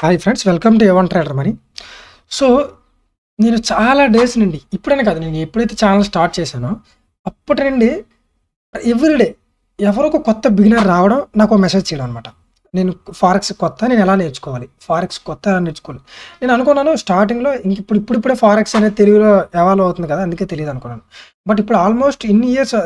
Hi friends welcome to one trader మరి. So నేను చాలా డేస్ నుండి ఇప్పుడనే కాదు నేను ఎప్పుడైతే ఛానల్ స్టార్ట్ చేశానో అప్పటి నుండి ఎవ్రీడే ఎవరో ఒక కొత్త బిగినర్ రావడం నాకు ఒక మెసేజ్ చేయడం అనమాట నేను ఫారెక్స్ కొత్త నేను ఎలా నేర్చుకోవాలి? ఫారెక్స్ కొత్త ఎలా నేర్చుకోవాలి? నేను అనుకున్నాను స్టార్టింగ్లో ఇంక ఇప్పుడు ఇప్పుడిప్పుడే ఫారెక్స్ అనేది తెలుగులో ఎవాల్వ్ అవుతుంది కదా అందుకే తెలియదు అనుకున్నాను. బట్ ఇప్పుడు ఆల్మోస్ట్ ఇన్ని years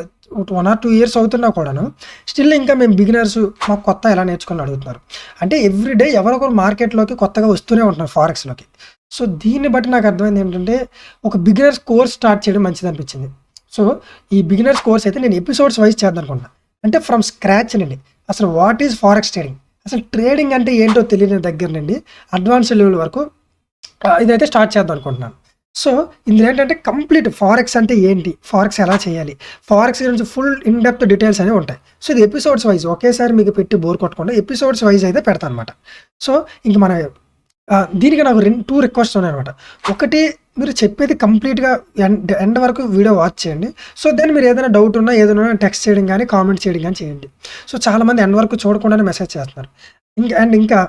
one or two years అవుతున్నా కూడాను స్టిల్ ఇంకా మేము బిగినర్స్ మాకు కొత్త ఎలా నేర్చుకుని అడుగుతున్నారు. అంటే ఎవ్రీ డే ఎవరొకరు మార్కెట్లోకి కొత్తగా వస్తూనే ఉంటున్నారు ఫారెక్స్లోకి సో దీన్ని బట్టి నాకు అర్థమైంది ఏంటంటే ఒక బిగినర్స్ కోర్స్ స్టార్ట్ చేయడం మంచిది అనిపించింది. సో ఈ బిగినర్స్ కోర్స్ అయితే నేను ఎపిసోడ్స్ వైజ్ చేద్దాం అనుకున్నా అంటే ఫ్రమ్ స్క్రాచ్ నుండి. అసలు వాట్ ఈజ్ ఫారెక్స్ ట్రేడింగ్ అసలు ట్రేడింగ్ అంటే ఏంటో తెలియని దగ్గర నుండి అడ్వాన్స్ లెవెల్ వరకు ఇదైతే స్టార్ట్ చేద్దాం అనుకుంటున్నాను. సో ఇందులో ఏంటంటే కంప్లీట్ ఫారెక్స్ అంటే ఏంటి? ఫారెక్స్ ఎలా చేయాలి? ఫారెక్స్ గురించి ఫుల్ ఇన్ డెప్త్ డీటెయిల్స్ అనేవి ఉంటాయి. సో ఇది ఎపిసోడ్స్ వైజ్ ఒకేసారి మీకు పెట్టి బోర్ కొట్టకుండా ఎపిసోడ్స్ వైజ్ అయితే పెడతాను అనమాట సో ఇంక మన దీనికి నాకు రెండు టూ రిక్వెస్ట్ ఉన్నాయన్నమాట ఒకటి మీరు చెప్పేది కంప్లీట్గా ఎండ్ ఎండ్ వరకు వీడియో వాచ్ చేయండి. సో దాన్ని మీరు ఏదైనా డౌట్ ఉన్నా ఏదైనా టెక్స్ట్ చేయడం కానీ కామెంట్ చేయడం కానీ చేయండి. సో చాలామంది ఎండ్ వరకు చూడకుండానే మెసేజ్ చేస్తున్నారు. ఇంకా అండ్ ఇంకా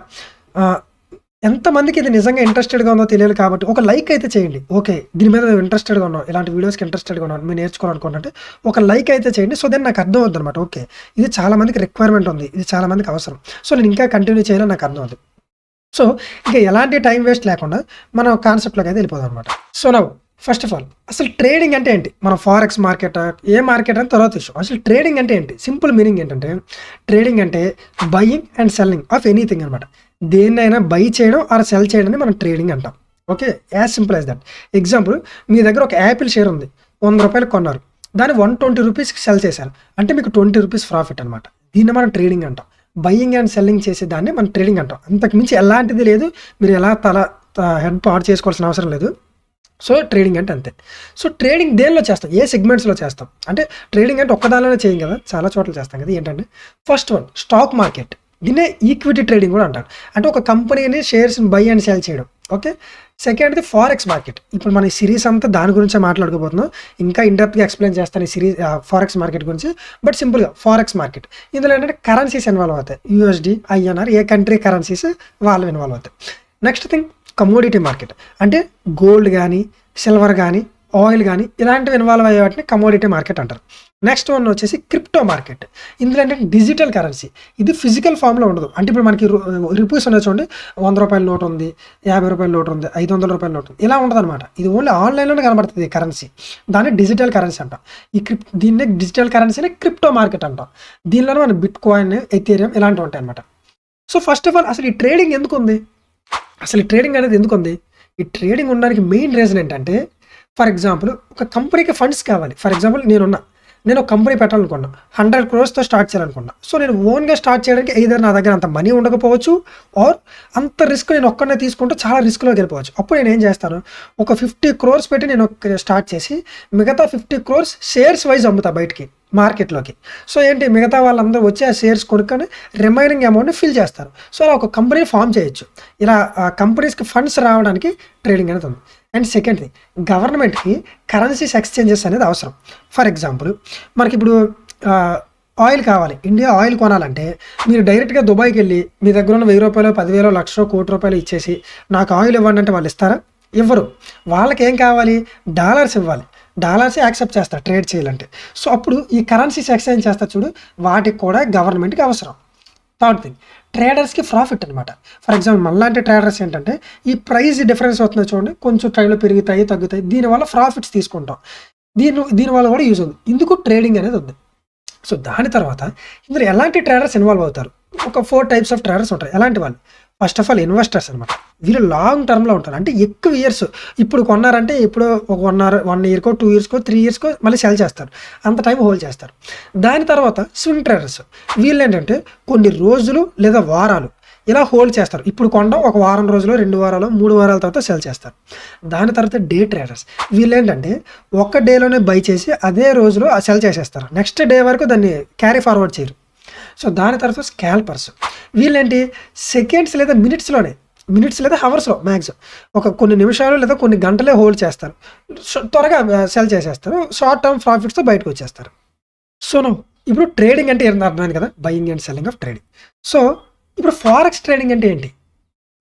ఎంతమందికి ఇది నిజంగా ఇంట్రెస్టెడ్గా ఉందో తెలియదు కాబట్టి ఒక లైక్ అయితే చేయండి. ఓకే దీని మీద మేము ఇంట్రెస్టెడ్గా ఉన్నాం. ఇలాంటి వీడియోస్కి ఇంట్రెస్టెడ్గా ఉన్నాం. మీరు నేర్చుకోవాలనుకుంటే ఒక లైక్ అయితే చేయండి. సో దెన్ నాకు అర్థం అవుతుంది అనమాట ఓకే ఇది చాలామందికి రిక్వైర్మెంట్ ఉంది. ఇది చాలామందికి అవసరం. సో నేను ఇంకా కంటిన్యూ చేయాలని నాకు అర్థం అవుతుంది సో ఇంకా ఎలాంటి టైం వేస్ట్ లేకుండా మనం కాన్సెప్ట్లోకి అయితే వెళ్ళిపోదాం అనమాట సో నవ్వు ఫస్ట్ ఆఫ్ ఆల్ అసలు ట్రేడింగ్ అంటే ఏంటి? మన ఫారెక్స్ మార్కెట్ ఏ మార్కెట్ అని తర్వాత విషయం అసలు ట్రేడింగ్ అంటే ఏంటి? సింపుల్ మీనింగ్ ఏంటంటే ట్రేడింగ్ అంటే buying and selling of anything అనమాట దేన్నైనా బై చేయడం ఆర్ సెల్ చేయడం మనం ట్రేడింగ్ అంటాం. Okay as simple as that example మీ దగ్గర ఒక యాపిల్ షేర్ ఉంది. వంద రూపాయలు కొన్నారు. దాన్ని వన్ ట్వంటీ రూపీస్కి సెల్ చేశారు. అంటే మీకు ట్వంటీ రూపీస్ ప్రాఫిట్ అనమాట దీన్ని మనం ట్రేడింగ్ అంటాం. బయ్యింగ్ అండ్ సెల్లింగ్ చేసే దాన్ని మనం ట్రేడింగ్ అంటాం. అంతకు మించి ఎలాంటిది లేదు. మీరు ఎలా తల హెడ్ పాడు చేసుకోవాల్సిన అవసరం లేదు. సో ట్రేడింగ్ అంటే అంతే. సో ట్రేడింగ్ దేనిలో చేస్తాం? ఏ సెగ్మెంట్స్లో చేస్తాం? అంటే ట్రేడింగ్ అంటే ఒక్కదానిలోనే చేయం కదా? చాలా చోట్ల చేస్తాం కదా? ఏంటంటే ఫస్ట్ వన్ స్టాక్ మార్కెట్ దీన్నే ఈక్విటీ ట్రేడింగ్ కూడా అంటారు. అంటే ఒక కంపెనీని షేర్స్ బై అండ్ సెల్ చేయడం. ఓకే సెకండ్ది ఫారెక్స్ మార్కెట్ ఇప్పుడు మన ఈ సిరీస్ అంతా దాని గురించే మాట్లాడుకోబోతున్నాం ఇంకా ఇండెప్త్గా ఎక్స్ప్లెయిన్ చేస్తాను ఈ సిరీస్ ఫారెక్స్ మార్కెట్ గురించి. బట్ సింపుల్గా ఫారెక్స్ మార్కెట్ ఇందులో ఏంటంటే కరెన్సీస్ ఇన్వాల్వ్ అవుతాయి. యూఎస్డి ఐఎన్ఆర్ ఏ కంట్రీ కరెన్సీస్ వాళ్ళు ఇన్వాల్వ్ అవుతాయి. నెక్స్ట్ థింగ్ కమోడిటీ మార్కెట్ అంటే గోల్డ్ కానీ సిల్వర్ కానీ ఆయిల్ కానీ ఇలాంటివి ఇన్వాల్వ్ అయ్యే వాటిని కమోడిటీ మార్కెట్ అంటారు. నెక్స్ట్ వన్ వచ్చేసి క్రిప్టో మార్కెట్ ఇందులో ఏంటంటే డిజిటల్ కరెన్సీ ఇది ఫిజికల్ ఫామ్లో ఉండదు. అంటే ఇప్పుడు మనకి రూపీస్ ఉన్నాయి చూడండి. వంద రూపాయల నోట్ ఉంది యాభై రూపాయల నోట్ ఉంది ఐదు వందల రూపాయల నోట్ ఉంది. ఇలా ఉండదు అనమాట ఇది ఓన్లీ ఆన్లైన్లోనే కనబడుతుంది కరెన్సీ దాన్ని డిజిటల్ కరెన్సీ అంటాం. ఈ క్రిప్ దీన్ని డిజిటల్ కరెన్సీని క్రిప్టో మార్కెట్ అంటాం. దీనిలోనే మన బిట్ కాయిన్ ఎథీరియం ఇలాంటివి ఉంటాయి అనమాట సో ఫస్ట్ ఆఫ్ ఆల్ అసలు ఈ ట్రేడింగ్ ఎందుకు ఉంది అసలు ఈ ట్రేడింగ్ అనేది ఎందుకు ఉంది ఈ ట్రేడింగ్ ఉండడానికి మెయిన్ రీజన్ ఏంటంటే ఫర్ ఎగ్జాంపుల్ ఒక కంపెనీకి ఫండ్స్ కావాలి. ఫర్ ఎగ్జాంపుల్ నేనున్నా. నేను ఒక కంపెనీ పెట్టాలనుకున్నా. హండ్రెడ్ క్రోర్స్తో స్టార్ట్ చేయాలనుకున్నా. సో నేను ఓన్గా స్టార్ట్ చేయడానికి ఏదైనా నా దగ్గర అంత మనీ ఉండకపోవచ్చు ఆర్ అంత రిస్క్ నేను ఒక్కడనే తీసుకుంటూ చాలా రిస్క్లోకి వెళ్ళిపోవచ్చు. అప్పుడు నేను ఏం చేస్తాను? ఒక ఫిఫ్టీ క్రోర్స్ పెట్టి నేను స్టార్ట్ చేసి మిగతా ఫిఫ్టీ క్రోర్స్ షేర్స్ వైజ్ అమ్ముతా బయటికి మార్కెట్లోకి. సో ఏంటి? మిగతా వాళ్ళందరూ వచ్చి ఆ షేర్స్ కొనుక్కొని రిమైనింగ్ అమౌంట్ని ఫిల్ చేస్తారు. సో అలా ఒక కంపెనీ ఫామ్ చేయొచ్చు. ఇలా ఆ కంపెనీస్కి ఫండ్స్ రావడానికి ట్రేడింగ్ అనేది ఉంది. అండ్ సెకండ్ థింగ్ గవర్నమెంట్కి కరెన్సీస్ ఎక్స్చేంజెస్ అనేది అవసరం. ఫర్ ఎగ్జాంపుల్ మనకి ఇప్పుడు ఆయిల్ కావాలి. ఇండియా ఆయిల్ కొనాలంటే మీరు డైరెక్ట్గా దుబాయ్కి వెళ్ళి మీ దగ్గర ఉన్న వెయ్యి రూపాయలు పదివేలు లక్ష కోటి రూపాయలు ఇచ్చేసి నాకు ఆయిల్ ఇవ్వండి అంటే వాళ్ళు ఇస్తారా? ఇవ్వరు. వాళ్ళకి ఏం కావాలి? డాలర్స్ ఇవ్వాలి. డాలర్స్ యాక్సెప్ట్ చేస్తారు ట్రేడ్ చేయాలంటే. సో అప్పుడు ఈ కరెన్సీస్ ఎక్స్చేంజ్ చేస్తారు చూడు వాటికి కూడా గవర్నమెంట్కి అవసరం. థర్డ్ థింగ్ ట్రేడర్స్కి ప్రాఫిట్ అనమాట ఫర్ ఎగ్జాంపుల్ మళ్ళాంటి ట్రేడర్స్ ఏంటంటే ఈ ప్రైస్ డిఫరెన్స్ అవుతుంది చూడండి కొంచెం టైంలో పెరుగుతాయి తగ్గుతాయి దీనివల్ల ప్రాఫిట్స్ తీసుకుంటాం. దీని దీనివల్ల కూడా యూజ్ ఉంది ఇందుకు ట్రేడింగ్ అనేది ఉంది. సో దాని తర్వాత ఇందులో ఎలాంటి ట్రేడర్స్ ఇన్వాల్వ్ అవుతారు? ఒక ఫోర్ టైప్స్ ఆఫ్ ట్రేడర్స్ ఉంటాయి ఎలాంటి వాళ్ళు? ఫస్ట్ ఆఫ్ ఆల్ ఇన్వెస్టర్స్ అనమాట వీళ్ళు లాంగ్ టర్మ్లో ఉంటారు. అంటే ఎక్కువ ఇయర్స్ ఇప్పుడు కొన్నారంటే ఇప్పుడు ఒక వన్ అవర్ వన్ ఇయర్కో టూ ఇయర్స్కో త్రీ ఇయర్స్కో మళ్ళీ సెల్ చేస్తారు. అంత టైం హోల్డ్ చేస్తారు. దాని తర్వాత స్వింగ్ ట్రేడర్స్ వీళ్ళు ఏంటంటే కొన్ని రోజులు లేదా వారాలు ఇలా హోల్డ్ చేస్తారు. ఇప్పుడు కొండ ఒక వారం రోజులు రెండు వారాలు మూడు వారాల తర్వాత సెల్ చేస్తారు. దాని తర్వాత డే ట్రేడర్స్ వీళ్ళు ఏంటంటే ఒక్క డేలోనే బై చేసి అదే రోజులో సెల్ చేసేస్తారు. నెక్స్ట్ డే వరకు దాన్ని క్యారీ ఫార్వర్డ్ చేయరు. సో దాని తర్వాత స్కాల్పర్స్ వీళ్ళేంటి? సెకండ్స్ లేదా మినిట్స్లోనే మినిట్స్ లేదా హవర్స్లో మ్యాక్సిమం ఒక కొన్ని నిమిషాలు లేదా కొన్ని గంటలే హోల్డ్ చేస్తారు. త్వరగా సెల్ చేసేస్తారు. షార్ట్ టర్మ్ ప్రాఫిట్స్తో బయటకు వచ్చేస్తారు. సో ఇప్పుడు ట్రేడింగ్ అంటే ఏంటో అర్థమైంది కదా? Buying and selling of trading so ఇప్పుడు ఫారెక్స్ ట్రేడింగ్ అంటే ఏంటి?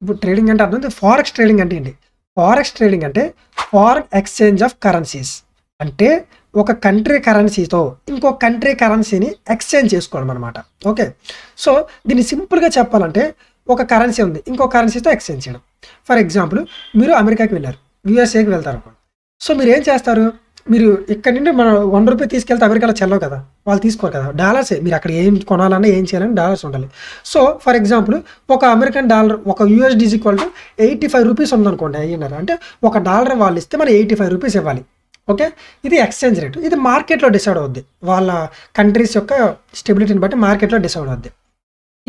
ఇప్పుడు ట్రేడింగ్ అంటే అర్థం ఫారెక్స్ ట్రేడింగ్ అంటే ఏంటి? ఫారెక్స్ ట్రేడింగ్ అంటే ఫారెన్ ఎక్స్చేంజ్ ఆఫ్ కరెన్సీస్ అంటే ఒక కంట్రీ కరెన్సీతో ఇంకో కంట్రీ కరెన్సీని ఎక్స్చేంజ్ చేసుకోవడం అనమాట ఓకే సో దీన్ని సింపుల్గా చెప్పాలంటే ఒక కరెన్సీ ఉంది. ఇంకో కరెన్సీతో ఎక్స్చేంజ్ చేయడం. ఫర్ ఎగ్జాంపుల్ మీరు అమెరికాకి వెళ్ళారు. యూఎస్ఏకి వెళ్తారు అనుకోండి. సో మీరు ఏం చేస్తారు? మీరు ఇక్కడ నుండి మన వన్ రూపీ తీసుకెళ్తే అమెరికాలో చెల్లవు కదా. వాళ్ళు తీసుకోరు కదా. డాలర్సే మీరు అక్కడ ఏం కొనాలన్నా ఏం చేయాలని డాలర్స్ ఉండాలి. సో ఫర్ ఎగ్జాంపుల్ ఒక అమెరికన్ డాలర్ ఒక US equal to eighty five rupees ఉందనుకోండి అయ్యన్నారు అంటే ఒక డాలర్ వాళ్ళు ఇస్తే మనం ఎయిటీ ఫైవ్ రూపీస్ ఇవ్వాలి. ఓకే? ఇది ఎక్స్చేంజ్ రేట్ ఇది మార్కెట్లో డిసైడ్ అవుద్ది. వాళ్ళ కంట్రీస్ యొక్క స్టెబిలిటీని బట్టి మార్కెట్లో డిసైడ్ అవుద్ది.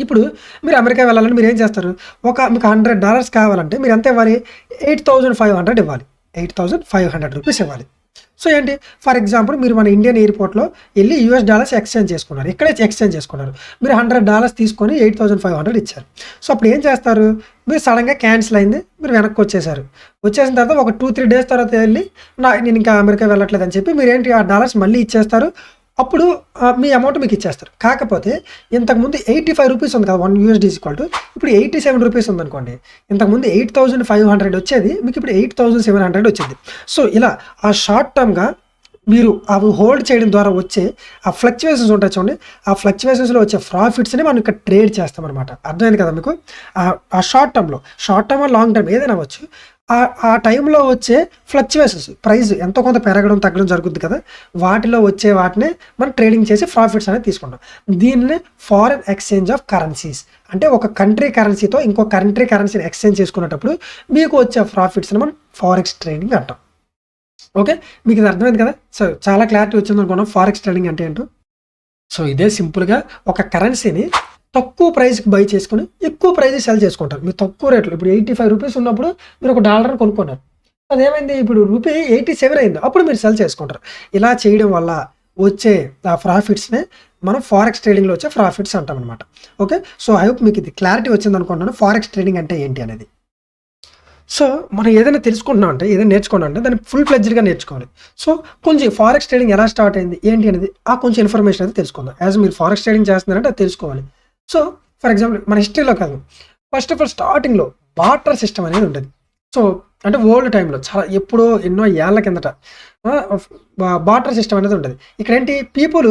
ఇప్పుడు మీరు అమెరికా వెళ్ళాలని మీరు ఏం చేస్తారు? ఒక మీకు హండ్రెడ్ డాలర్స్ కావాలంటే మీరు ఎంత ఇవ్వాలి? ఎయిట్ థౌజండ్ ఫైవ్ హండ్రెడ్ ఇవ్వాలి. Eight thousand five hundred rupees ఇవ్వాలి. సో ఏంటి? ఫర్ ఎగ్జాంపుల్ మీరు మన ఇండియన్ ఎయిర్పోర్ట్లో వెళ్ళి యూఎస్ డాలర్స్ ఎక్స్చేంజ్ చేసుకున్నారు. ఇక్కడే ఎక్స్చేంజ్ చేసుకున్నారు. మీరు హండ్రెడ్ డాలర్స్ తీసుకొని ఎయిట్ థౌసండ్ ఫైవ్ హండ్రెడ్ ఇచ్చారు. సో అప్పుడు ఏం చేస్తారు? మీరు సడన్గా క్యాన్సిల్ అయింది. మీరు వెనక్కి వచ్చేసారు. వచ్చేసిన తర్వాత ఒక టూ త్రీ డేస్ తర్వాత వెళ్ళి నా నేను ఇంకా అమెరికా వెళ్ళట్లేదు అని చెప్పి మీరు ఏంటి ఆ డాలర్స్ మళ్ళీ ఇచ్చేస్తారు? అప్పుడు మీ అమౌంట్ మీకు ఇచ్చేస్తారు. కాకపోతే ఇంతకుముందు ఎయిటీ ఫైవ్ రూపీస్ ఉంది కదా వన్ యూఎస్డీస్ ఈక్వల్ టు ఇప్పుడు ఎయిటీ సెవెన్ రూపీస్ ఉందనుకోండి ఇంతకుముందు ఎయిట్ థౌసండ్ ఫైవ్ హండ్రెడ్ వచ్చేది మీకు ఇప్పుడు ఎయిట్ థౌసండ్ సెవెన్ హండ్రెడ్ వచ్చింది. సో ఇలా ఆ షార్ట్ టర్మ్గా మీరు అవి హోల్డ్ చేయడం ద్వారా వచ్చే ఆ ఫ్లక్చువేషన్స్ ఉంటాయి చూడండి ఆ ఫ్లక్చువేషన్స్లో వచ్చే ప్రాఫిట్స్ని మనం ఇక్కడ ట్రేడ్ చేస్తామన్నమాట. అర్థమైంది కదా మీకు? ఆ షార్ట్ టర్మ్లో షార్ట్ టర్మ్ లాంగ్ టర్మ్ ఏదైనా అవ్వచ్చు ఆ టైంలో వచ్చే ఫ్లక్చువేషన్స్ ప్రైస్ ఎంతో కొంత పెరగడం తగ్గడం జరుగుతుంది కదా. వాటిలో వచ్చే వాటిని మనం ట్రేడింగ్ చేసి ప్రాఫిట్స్ అనేది తీసుకుంటాం. దీన్ని ఫారెన్ ఎక్స్చేంజ్ ఆఫ్ కరెన్సీస్ అంటే ఒక కంట్రీ కరెన్సీతో ఇంకో కంట్రీ కరెన్సీని ఎక్స్చేంజ్ చేసుకునేటప్పుడు మీకు వచ్చే ప్రాఫిట్స్ని మనం ఫారెక్స్ ట్రేడింగ్ అంటాం. ఓకే? మీకు ఇది అర్థమైంది కదా? సో చాలా క్లారిటీ వచ్చింది అనుకున్నాం ఫారెక్స్ ట్రేడింగ్ అంటే ఏంటో? సో ఇదే సింపుల్గా ఒక కరెన్సీని తక్కువ ప్రైస్కి బై చేసుకుని ఎక్కువ ప్రైస్ సెల్ చేసుకుంటారు. మీరు తక్కువ రేట్లో ఇప్పుడు ఎయిటీ ఫైవ్ రూపీస్ ఉన్నప్పుడు మీరు ఒక డాలర్ కొనుక్కున్నారు. అదేమైంది? ఇప్పుడు రూపీ ఎయిటీ సెవెన్ అయింది. అప్పుడు మీరు సెల్ చేసుకుంటారు. ఇలా చేయడం వల్ల వచ్చే ఆ ప్రాఫిట్స్నే మనం ఫారెక్స్ ట్రేడింగ్లో వచ్చే ప్రాఫిట్స్ అంటాం అనమాట ఓకే సో ఐ హోప్ మీకు ఇది క్లారిటీ వచ్చింది అనుకుంటున్నాను. ఫారెక్స్ ట్రేడింగ్ అంటే ఏంటి అనేది? సో మనం ఏదైనా తెలుసుకుంటున్నాం అంటే ఏదైనా నేర్చుకున్నాం అంటే దాన్ని ఫుల్ ఫ్లెజ్డ్గా నేర్చుకోవాలి. సో కొంచెం ఫారెక్స్ ట్రేడింగ్ ఎలా స్టార్ట్ అయింది? ఏంటి అనేది? ఆ కొంచెం ఇన్ఫర్మేషన్ అయితే తెలుసుకుందాం. యాజ్ మీరు ఫారెక్స్ ట్రేడింగ్ చేస్తున్నారంటే అది తెలుసుకోవాలి. సో ఫర్ ఎగ్జాంపుల్ మన హిస్టరీలో కాదు. ఫస్ట్ ఆఫ్ ఆల్ స్టార్టింగ్లో బాటర్ సిస్టమ్ అనేది ఉంటుంది. సో అంటే ఓల్డ్ టైంలో చాలా ఎప్పుడో ఎన్నో ఏళ్ళ కిందట బాటర్ సిస్టమ్ అనేది ఉంటుంది. ఇక్కడ ఏంటి? పీపుల్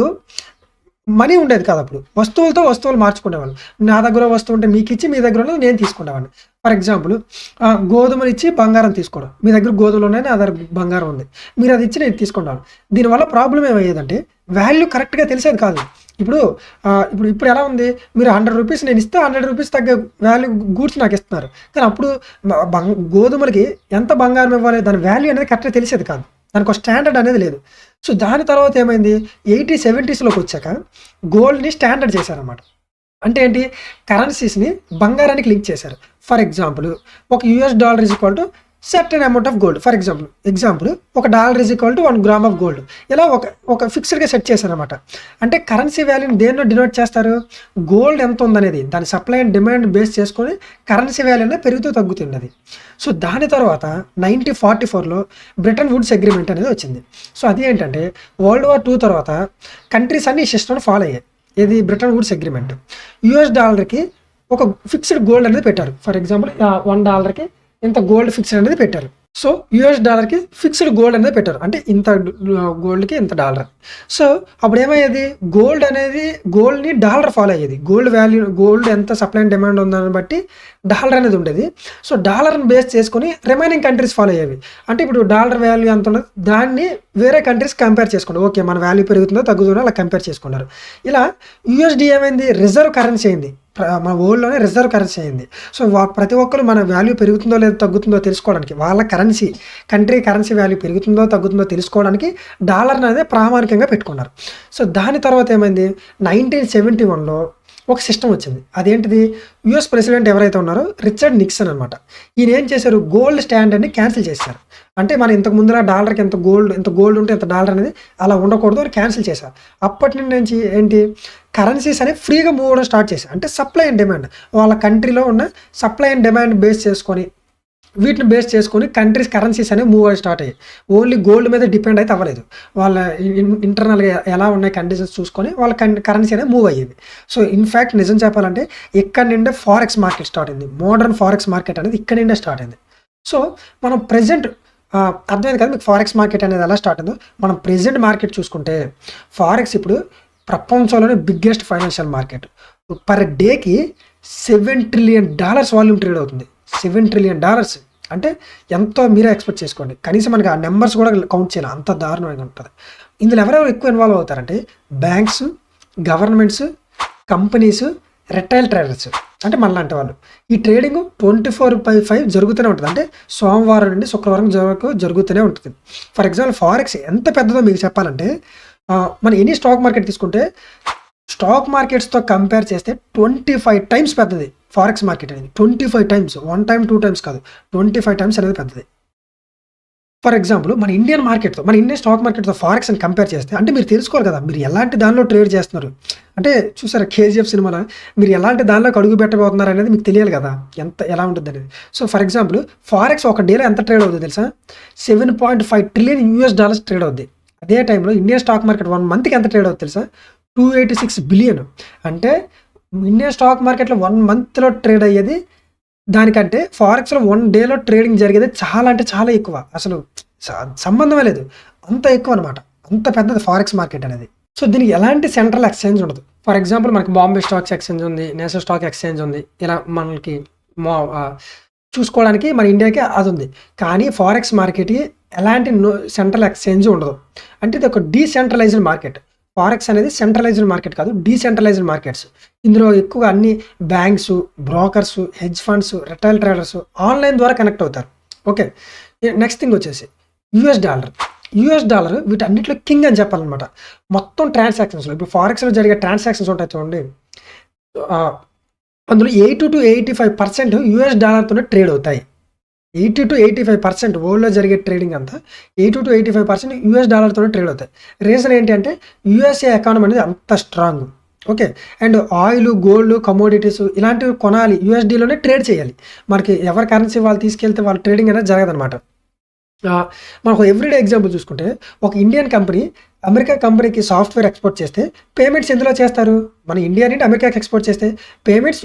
మనీ ఉండేది కాదు అప్పుడు. వస్తువులతో వస్తువులు మార్చుకునేవాళ్ళు. నా దగ్గర వస్తువు ఉంటే మీకు ఇచ్చి మీ దగ్గర ఉన్నది నేను తీసుకునేవాడిని. ఫర్ ఎగ్జాంపుల్ గోధుమలు ఇచ్చి బంగారం తీసుకోవడం. మీ దగ్గర గోధుమలు ఉన్నాయి నా దగ్గర బంగారం ఉంది. మీరు అది ఇచ్చి నేను తీసుకున్నాను దీనివల్ల ప్రాబ్లం ఏమయ్యేదంటే వాల్యూ కరెక్ట్గా తెలిసేది కాదు. ఇప్పుడు ఇప్పుడు ఇప్పుడు ఎలా ఉంది? మీరు హండ్రెడ్ రూపీస్ నేను ఇస్తే హండ్రెడ్ రూపీస్ తగ్గ వాల్యూ గూడ్స్ నాకు ఇస్తున్నారు. కానీ అప్పుడు బంగ్- గోధుమలకి ఎంత బంగారం ఇవ్వాలి? దాని వాల్యూ అనేది కరెక్ట్గా తెలిసేది కాదు. దానికి ఒక స్టాండర్డ్ అనేది లేదు. సో దాని తర్వాత ఏమైంది? ఎయిటీ సెవెంటీస్లోకి వచ్చాక గోల్డ్ని స్టాండర్డ్ చేశారన్నమాట. అంటే ఏంటి? కరెన్సీస్ని బంగారానికి లింక్ చేశారు. ఫర్ ఎగ్జాంపుల్ ఒక US dollar is equal to certain amount of gold for example example ఒక dollar is equal to one gram of gold ఇలా ఒక ఒక ఫిక్స్డ్గా సెట్ చేశారనమాట అంటే కరెన్సీ వాల్యూని దేన్నో డినోట్ చేస్తారు? గోల్డ్ ఎంత ఉందనేది. దాని సప్లై అండ్ డిమాండ్ బేస్ చేసుకొని కరెన్సీ వాల్యూనే పెరుగుతూ తగ్గుతున్నది. సో దాని తర్వాత నైన్టీన్ ఫార్టీ ఫోర్లో బ్రిటన్ వుడ్స్ అగ్రిమెంట్ అనేది వచ్చింది. సో అది ఏంటంటే వరల్డ్ వార్ టూ తర్వాత కంట్రీస్ అన్ని ఈ సిస్టమ్ ఫాలో అయ్యాయి. ఇది బ్రిటన్ వుడ్స్ అగ్రిమెంట్ యుఎస్ డాలర్కి ఒక ఫిక్స్డ్ గోల్డ్ అనేది పెట్టారు. ఫర్ ఎగ్జాంపుల్ వన్ డాలర్కి ఇంత గోల్డ్ ఫిక్స్డ్ అనేది పెట్టారు. సో యుఎస్ డాలర్కి ఫిక్స్డ్ గోల్డ్ అనేది పెట్టారు. అంటే ఇంత uh, గోల్డ్కి ఇంత డాలర్ సో అప్పుడు ఏమయ్యేది? గోల్డ్ అనేది గోల్డ్ని డాలర్ ఫాలో అయ్యేది. గోల్డ్ వాల్యూ గోల్డ్ ఎంత సప్లై అండ్ డిమాండ్ ఉందని బట్టి డాలర్ అనేది ఉండేది. సో డాలర్ని బేస్ చేసుకొని రిమైనింగ్ కంట్రీస్ ఫాలో అయ్యేవి. అంటే ఇప్పుడు డాలర్ వాల్యూ ఎంత ఉన్నది? దాన్ని వేరే కంట్రీస్ కంపేర్ చేసుకోండి ఓకే మన వాల్యూ పెరుగుతుందో తగ్గుతుందో అలా కంపేర్ చేసుకున్నారు. ఇలా యూఎస్డి ఏమైంది? రిజర్వ్ కరెన్సీ అయింది. మన ఓల్డ్లోనే రిజర్వ్ కరెన్సీ అయింది. సో వా- ప్రతి ఒక్కరు మన వాల్యూ పెరుగుతుందో లేదో తగ్గుతుందో తెలుసుకోవడానికి వాళ్ళ కరెన్సీ కంట్రీ కరెన్సీ వాల్యూ పెరుగుతుందో తగ్గుతుందో తెలుసుకోవడానికి డాలర్ అనేది ప్రామాణికంగా పెట్టుకున్నారు. సో దాని తర్వాత ఏమైంది? నైన్టీన్ సెవెంటీ వన్లో ఒక సిస్టమ్ వచ్చింది. అదేంటిది? యుఎస్ ప్రెసిడెంట్ ఎవరైతే ఉన్నారో రిచర్డ్ నిక్సన్ అనమాట ఈయన ఏం చేశారు? గోల్డ్ స్టాండర్డ్ని క్యాన్సిల్ చేశారు. అంటే మన ఇంతకు ముందులా డాలర్కి ఎంత గోల్డ్ ఎంత గోల్డ్ ఉంటే ఎంత డాలర్ అనేది అలా ఉండకూడదు అని క్యాన్సిల్ చేశారు. అప్పటి నుంచి ఏంటి? కరెన్సీస్ అనేవి ఫ్రీగా మూవ్ అవ్వడం స్టార్ట్ చేశారు అంటే సప్లై అండ్ డిమాండ్. వాళ్ళ కంట్రీలో ఉన్న సప్లై అండ్ డిమాండ్ బేస్ చేసుకొని వీటిని బేస్ చేసుకొని కంట్రీస్ కరెన్సీస్ అనేవి మూవ్ అయ్యి స్టార్ట్ అయ్యాయి. ఓన్లీ గోల్డ్ మీద డిపెండ్ అయితే అవ్వలేదు. వాళ్ళ ఇంటర్నల్గా ఎలా ఉన్నాయి కండిషన్స్ చూసుకొని వాళ్ళ కరెన్సీ అనేది మూవ్ అయ్యేది. సో ఇన్ఫ్యాక్ట్ నిజం చెప్పాలంటే ఇక్కడ నుండే ఫారెక్స్ మార్కెట్ స్టార్ట్ అయింది. మోడర్న్ ఫారెక్స్ మార్కెట్ అనేది ఇక్కడ నుండే స్టార్ట్ అయింది. సో మనం ప్రజెంట్ అర్థమైంది కదా మీకు ఫారెక్స్ మార్కెట్ అనేది ఎలా స్టార్ట్ అయిందో? మనం ప్రజెంట్ మార్కెట్ చూసుకుంటే ఫారెక్స్ ఇప్పుడు ప్రపంచంలోనే బిగ్గెస్ట్ ఫైనాన్షియల్ మార్కెట్. పర్ డేకి seven trillion dollars volume trade అవుతుంది. Seven trillion dollars. అంటే ఎంతో మీరే ఎక్స్పెక్ట్ చేసుకోండి. కనీసం మనకి ఆ నెంబర్స్ కూడా కౌంట్ చేయాలి. అంత దారుణంగా ఉంటుంది. ఇందులో ఎవరెవరు ఎక్కువ involve అవుతారంటే banks governments companies retail traders అంటే మనలాంటి వాళ్ళు. ఈ trading twenty four by five జరుగుతూనే ఉంటుంది. అంటే సోమవారం నుండి శుక్రవారం వరకు జరుగుతూనే ఉంటుంది. ఫర్ ఎగ్జాంపుల్ ఫారెక్స్ ఎంత పెద్దదో మీకు చెప్పాలంటే మనం ఎనీ స్టాక్ మార్కెట్ తీసుకుంటే స్టాక్ మార్కెట్స్తో కంపేర్ చేస్తే ట్వంటీ ఫైవ్ టైమ్స్ పెద్దది. ఫారెక్స్ మార్కెట్ అనేది twenty five times one time two times కాదు ట్వంటీ ఫైవ్ టైమ్స్ అనేది పెద్దది. ఫర్ ఎగ్జాంపుల్ మన ఇండియన్ మార్కెట్తో మన ఇండియన్ స్టాక్ మార్కెట్తో ఫారెక్స్ అని కంపేర్ చేస్తే అంటే మీరు తెలుసుకోవాలి కదా మీరు ఎలాంటి దానిలో ట్రేడ్ చేస్తున్నారు? అంటే చూసారా కేజీఎఫ్ సినిమాలో మీరు ఎలాంటి దానిలోకి అడుగు పెట్టబోతున్నారు అనేది మీకు తెలియాలి కదా ఎంత ఎలా ఉంటుంది అనేది. సో ఫర్ ఎగ్జాంపుల్ ఫారెక్స్ ఒక డేలో ఎంత ట్రేడ్ అవుతుంది తెలుసా? Seven point five trillion US dollars trade అవుద్ది. అదే టైంలో ఇండియన్ స్టాక్ మార్కెట్ వన్ మంత్కి ఎంత ట్రేడ్ అవుతుంది తెలుసా? Two eighty six billion. అంటే ఇండియన్ స్టాక్ మార్కెట్లో వన్ మంత్లో ట్రేడ్ అయ్యేది. దానికంటే ఫారెక్స్లో వన్ డేలో ట్రేడింగ్ జరిగేది చాలా అంటే చాలా ఎక్కువ. అసలు సంబంధమే లేదు. అంత ఎక్కువ అనమాట అంత పెద్దది ఫారెక్స్ మార్కెట్ అనేది. సో దీనికి ఎలాంటి సెంట్రల్ ఎక్స్చేంజ్ ఉండదు. ఫర్ ఎగ్జాంపుల్ మనకి బాంబే స్టాక్స్ ఎక్స్చేంజ్ ఉంది నేషనల్ స్టాక్ ఎక్స్చేంజ్ ఉంది. ఇలా మనకి మా చూసుకోవడానికి మన ఇండియాకి అది ఉంది. కానీ ఫారెక్స్ మార్కెట్కి ఎలాంటి సెంట్రల్ ఎక్స్చేంజ్ ఉండదు. అంటే ఇది ఒక డీసెంట్రలైజ్డ్ మార్కెట్. ఫారెక్స్ అనేది సెంట్రలైజ్డ్ మార్కెట్ కాదు డీసెంట్రలైజ్డ్ మార్కెట్స్ ఇందులో ఎక్కువగా అన్ని banks brokers hedge funds retail traders online ద్వారా కనెక్ట్ అవుతారు. ఓకే నెక్స్ట్ థింగ్ వచ్చేసి యుఎస్ డాలర్ యుఎస్ డాలర్ వీటన్నిటిలో కింగ్ అని చెప్పాలన్నమాట. మొత్తం ట్రాన్సాక్షన్స్లో ఇప్పుడు ఫారెక్స్లో జరిగే ట్రాన్సాక్షన్స్ ఉంటాయి చూడండి. అందులో eighty to eighty five percent US డాలర్తోనే trade అవుతాయి. Eighty to eighty five percent వరల్డ్లో జరిగే ట్రేడింగ్ అంతా eighty to eighty five percent US డాలర్తో trade అవుతాయి. రీజన్ ఏంటి అంటే యూఎస్ఏ ఎకానమీ అనేది అంత strong. Okay? And oil gold commodities ఇలాంటివి కొనాలి. యూఎస్డీలోనే ట్రేడ్ చేయాలి. మనకి ఎవరి కరెన్సీ వాళ్ళు తీసుకెళ్తే వాళ్ళ ట్రేడింగ్ అనేది జరగదనమాట మనకు ఎవ్రీడే ఎగ్జాంపుల్ చూసుకుంటే ఒక ఇండియన్ కంపెనీ అమెరికా కంపెనీకి సాఫ్ట్వేర్ ఎక్స్పోర్ట్ చేస్తే పేమెంట్స్ ఎందులో చేస్తారు? మన ఇండియా నుండి అమెరికాకి ఎక్స్పోర్ట్ చేస్తే పేమెంట్స్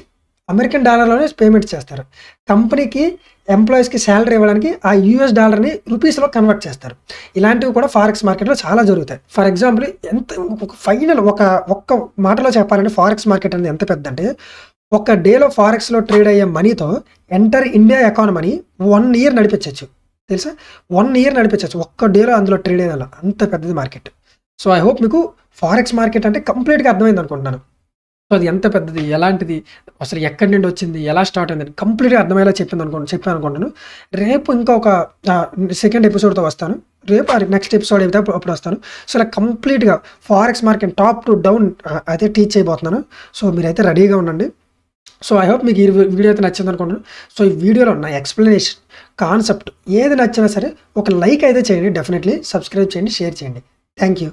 అమెరికన్ డాలర్లోనే పేమెంట్ చేస్తారు. కంపెనీకి ఎంప్లాయీస్కి శాలరీ ఇవ్వడానికి ఆ యూఎస్ డాలర్ని రూపీస్లో కన్వర్ట్ చేస్తారు. ఇలాంటివి కూడా ఫారెక్స్ మార్కెట్లో చాలా జరుగుతాయి. ఫర్ ఎగ్జాంపుల్ ఎంత ఒక ఫైనల్ ఒక ఒక్క మాటలో చెప్పాలంటే ఫారెక్స్ మార్కెట్ అనేది ఎంత పెద్ద అంటే ఒక డేలో ఫారెక్స్లో ట్రేడ్ అయ్యే మనీతో ఎంటర్ ఇండియా ఎకానమీని వన్ ఇయర్ నడిపించవచ్చు తెలుసా? వన్ ఇయర్ నడిపించవచ్చు ఒక్క డేలో అందులో ట్రేడ్ అయ్యేలా అంత పెద్దది మార్కెట్. సో ఐ హోప్ మీకు ఫారెక్స్ మార్కెట్ అంటే కంప్లీట్గా అర్థమైంది అనుకుంటున్నాను సో అది ఎంత పెద్దది? ఎలాంటిది? అసలు ఎక్కడి నుండి వచ్చింది? ఎలా స్టార్ట్ అయింది? కంప్లీట్గా అర్థమయ్యేలా చెప్పింది అనుకోండి చెప్పాను అనుకుంటాను. రేపు ఇంకా ఒక సెకండ్ ఎపిసోడ్తో వస్తాను. రేపు నెక్స్ట్ ఎపిసోడ్ అయితే అప్పుడు వస్తాను. సో ఇలా కంప్లీట్గా forex market top to down అయితే టీచ్ అయిపోతున్నాను సో మీరైతే రెడీగా ఉండండి. సో ఐ హోప్ మీకు ఈ వీడియో అయితే నచ్చింది అనుకుంటున్నాను. సో ఈ వీడియోలో నా ఎక్స్ప్లెనేషన్ కాన్సెప్ట్ ఏది నచ్చినా సరే ఒక లైక్ అయితే చేయండి. డెఫినెట్లీ సబ్స్క్రైబ్ చేయండి షేర్ చేయండి. Thank you.